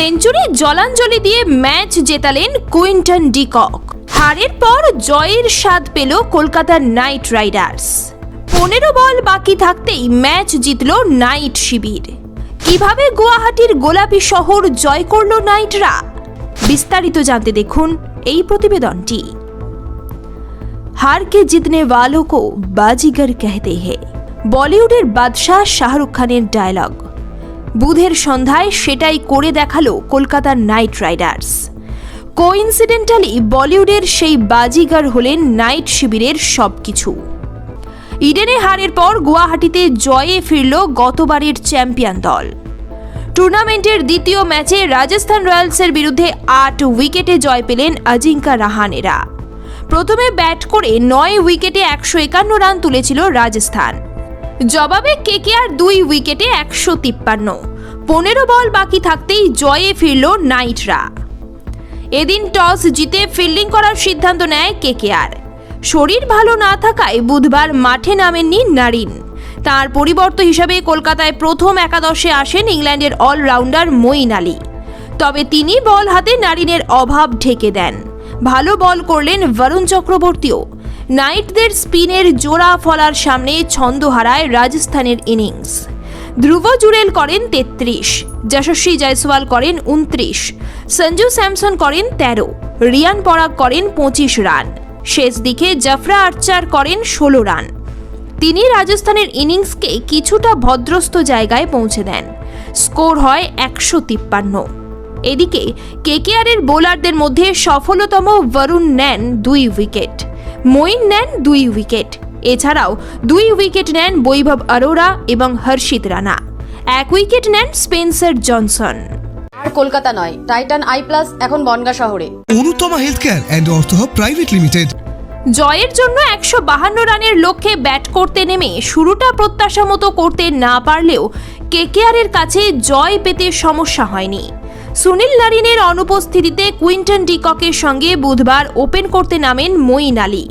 Century জলাঞ্জলি দিয়ে match জেতালেন Quinton de Kock. হারের পর জয়ের স্বাদ পেল কলকাতার নাইট রাইডার্স। পনেরো বল বাকি থাকতেই ম্যাচ জিতল নাইট শিবির। কীভাবে গুয়াহাটির গোলাপি শহর জয় করল নাইটরা? বিস্তারিত জানতে দেখুন এই প্রতিবেদনটি। হারকে জিতনে ওয়ালো কো বাজিগর কেহতে হে। বলিউডের বাদশাহ শাহরুখ খানের ডায়লগ। বুধের সন্ধ্যায় সেটাই করে দেখাল কলকাতার নাইট রাইডার্স। কোইন্সিডেন্টালি বলিউডের সেই বাজিগার হলেন নাইট শিবিরের সবকিছু। ইডেনে হারের পর গুয়াহাটিতে জয়ে ফিরল গতবারের চ্যাম্পিয়ন দল। টুর্নামেন্টের দ্বিতীয় ম্যাচে রাজস্থান রয়্যালসের বিরুদ্ধে আট উইকেটে জয় পেলেন অজিঙ্কা রাহানেরা। প্রথমে ব্যাট করে নয় উইকেটে একশো একান্ন রান তুলেছিল রাজস্থান। জবাবে কেকেআর দুই উইকেটে একশো তিপ্পান্ন। পনেরো বল বাকি থাকতেই জয়ে ফিরল নাইটরা। এদিন টস জিতে ফিল্ডিং করার সিদ্ধান্ত নেয় কেকেআর। শরীর ভালো না থাকায় বুধবার মাঠে নামেননি নারিন। তার পরিবর্তন হিসাবে কলকাতায় প্রথম একাদশে আসেন ইংল্যান্ডের অলরাউন্ডার মঈন আলী। তবে তিনি বল হাতে নারিনের অভাব ঢেকে দেন। ভালো বল করলেন বরুণ চক্রবর্তীও। নাইটদের স্পিনের জোড়া ফলার সামনে ছন্দ হারায় রাজস্থানের ইনিংস। ধ্রুব জুরেল করেন তেত্রিশ, যশস্বী জয়সওয়াল করেন উনত্রিশ সঞ্জু স্যামসন করেন তেরো, রিয়ান পরাগ করেন পঁচিশ রান, শেষ দিকে জাফরা আর্চার করেন ষোলো রান। তিনি রাজস্থানের ইনিংসকে কিছুটা ভদ্রস্থ জায়গায় পৌঁছে দেন। স্কোর হয় একশো তিপ্পান্ন। এদিকে কেকেআরের বোলারদের মধ্যে সফলতম বরুণ নেন দুই উইকেট। মঈন নেন দুই উইকেট। এছাড়াও দুই উইকেট নেন বৈভব অরোরা এবং হর্ষিত রানা। এক উইকেট নেন স্পেন্সার জনসন। আর কলকাতা নয় টাইটান আই প্লাস এখন বনগা শহরে। Anutama health care and Artha private limited. জয়ের জন্য একশো বাহান্ন রানের লক্ষ্যে ব্যাট করতে নেমে শুরুটা প্রত্যাশা মতো করতে না পারলেও কেকেআরের কাছে জয় পেতে সমস্যা হয়নি। সুনীল নারিনের অনুপস্থিতিতে কুইন্টন ডিককের সঙ্গে বুধবার ওপেন করতে নামেন মঈন আলী।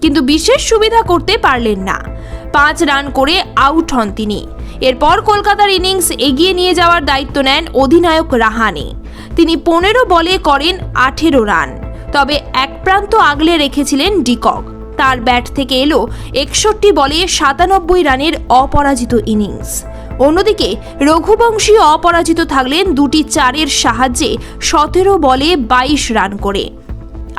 কিন্তু বিশেষ সুবিধা করতে পারলেন না। পাঁচ রান করে আউট হন তিনি। এরপর কলকাতার ইনিংস এগিয়ে নিয়ে যাওয়ার দায়িত্ব নেন অধিনায়ক রাহানে। তিনি পনেরো বলে করেন আঠেরো রান। তবে এক প্রান্ত আগলে রেখেছিলেন ডিকক। তার ব্যাট থেকে এলো একষট্টি বলে সাতানব্বই রানের অপরাজিত ইনিংস। অন্যদিকে রঘুবংশী অপরাজিত থাকলেন দুটি চারের সাহায্যে সতেরো বলে বাইশ রান করে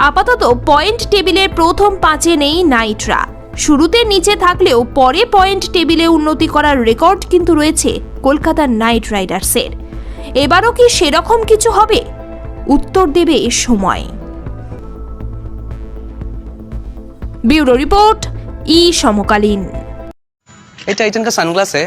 আপাতত পয়েন্ট টেবিলের প্রথম পাঁচে নেই নাইটরা শুরুতে নিচে থাকলেও পরে পয়েন্ট টেবিলে উন্নতি করার রেকর্ড কিন্তু রয়েছে কলকাতার নাইট রাইডার্সের এবারও কি সেরকম কিছু হবে উত্তর দেবে সময় ব্যুরো রিপোর্ট ই সমকালীন ये टाइटन का सनग्लास है